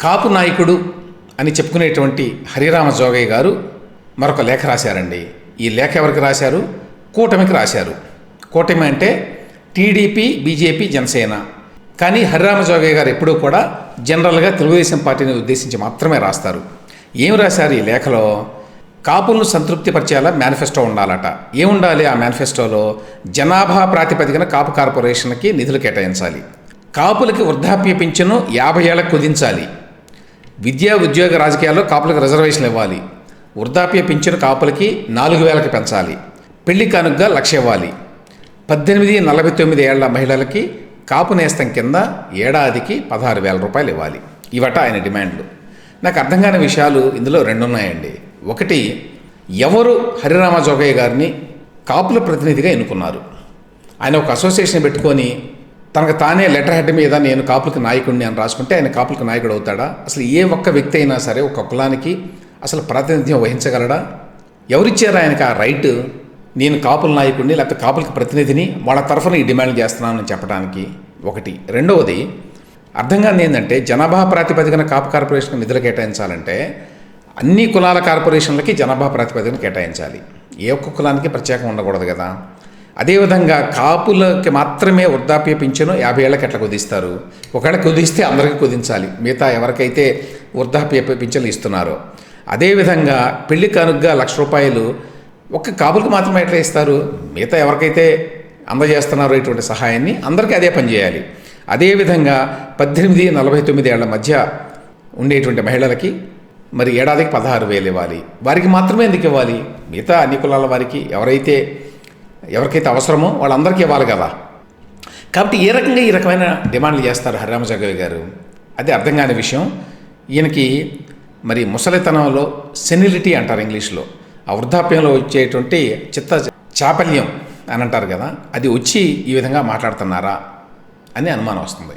కాపు నాయకుడు అని చెప్పుకునేటువంటి హరిరామ జోగయ్య గారు మరొక లేఖ రాశారండి. ఈ లేఖ ఎవరికి రాశారు? కూటమికి రాశారు. కూటమి అంటే టీడీపీ బీజేపీ జనసేన. కానీ హరిరామ జోగయ్య గారు ఎప్పుడూ కూడా జనరల్గా తెలుగుదేశం పార్టీని ఉద్దేశించి మాత్రమే రాస్తారు. ఏం రాశారు ఈ లేఖలో? కాపులను సంతృప్తిపరిచేలా మేనిఫెస్టో ఉండాలట. ఏముండాలి ఆ మేనిఫెస్టోలో? జనాభా ప్రాతిపదికన కాపు కార్పొరేషన్కి నిధులు కేటాయించాలి. కాపులకి వృద్ధాప్య పింఛను యాభై ఏళ్ళకు కుదించాలి. విద్యా ఉద్యోగ రాజకీయాల్లో కాపులకు రిజర్వేషన్లు ఇవ్వాలి. వృద్ధాప్య పింఛను కాపులకి నాలుగు వేలకు పెంచాలి. పెళ్ళి కానుకగా లక్ష ఇవ్వాలి. పద్దెనిమిది నలభై తొమ్మిది ఏళ్ళ మహిళలకి కాపు నేస్తం కింద ఏడాదికి పదహారు వేల రూపాయలు ఇవ్వాలి. ఇవట ఆయన డిమాండ్లు. నాకు అర్థం కాని విషయాలు ఇందులో రెండు ఉన్నాయండి ఒకటి ఎవరు హరిరామ జోగయ్య గారిని కాపుల ప్రతినిధిగా ఎన్నుకున్నారు? ఆయన ఒక అసోసియేషన్ పెట్టుకొని తనకు తానే లెటర్ హెడ్ మీద నేను కాపులకు నాయకుడిని అని రాసుకుంటే ఆయన కాపులకు నాయకుడు అవుతాడా? అసలు ఏ ఒక్క వ్యక్తి అయినా సరే ఒక కులానికి అసలు ప్రాతినిధ్యం వహించగలడా? ఎవరిచ్చారు ఆయనకు ఆ రైట్ నేను కాపుల నాయకుడిని లేకపోతే కాపులకి ప్రతినిధిని వాళ్ళ తరఫున ఈ డిమాండ్ చేస్తున్నానని చెప్పడానికి ఒకటి. రెండవది అర్థం కాని ఏంటంటే జనాభా ప్రాతిపదికన కాపు కార్పొరేషన్ నిధులు కేటాయించాలంటే అన్ని కులాల కార్పొరేషన్లకి జనాభా ప్రాతిపదికన కేటాయించాలి. ఏ ఒక్క కులానికి ప్రత్యేకం ఉండకూడదు కదా. అదేవిధంగా కాపులకి మాత్రమే వృద్ధాప్య పింఛను యాభై ఏళ్ళకి అట్లా కుదిస్తారు? ఒకవేళ కుదిస్తే అందరికీ కుదించాలి. మిగతా ఎవరికైతే వృద్ధాప్య పింఛన్లు ఇస్తున్నారో. అదేవిధంగా పెళ్ళి కానుకగా లక్ష రూపాయలు ఒక్క కాపులకు మాత్రమే ఎట్లా ఇస్తారు? మిగతా ఎవరికైతే అందజేస్తున్నారో ఇటువంటి సహాయాన్ని అందరికీ అదే పని చేయాలి. అదేవిధంగా పద్దెనిమిది నలభై తొమ్మిది ఏళ్ళ మధ్య ఉండేటువంటి మహిళలకి మరి ఏడాదికి పదహారు వేలు ఇవ్వాలి. వారికి మాత్రమే ఎందుకు ఇవ్వాలి? మిగతా అన్ని కులాల వారికి ఎవరైతే ఎవరికైతే అవసరమో వాళ్ళందరికీ ఇవ్వాలి కదా. కాబట్టి ఏ రకంగా ఈ రకమైన డిమాండ్లు చేస్తారు హరిరామ జగవి గారు? అది అర్థం కాని విషయం ఈయనకి మరి ముసలితనంలో సెనిలిటీ అంటారు ఇంగ్లీష్లో. ఆ వృద్ధాప్యంలో వచ్చేటువంటి చిత్త చాపల్యం అని అంటారు కదా అది వచ్చి ఈ విధంగా మాట్లాడుతున్నారా అని అనుమానం వస్తుంది.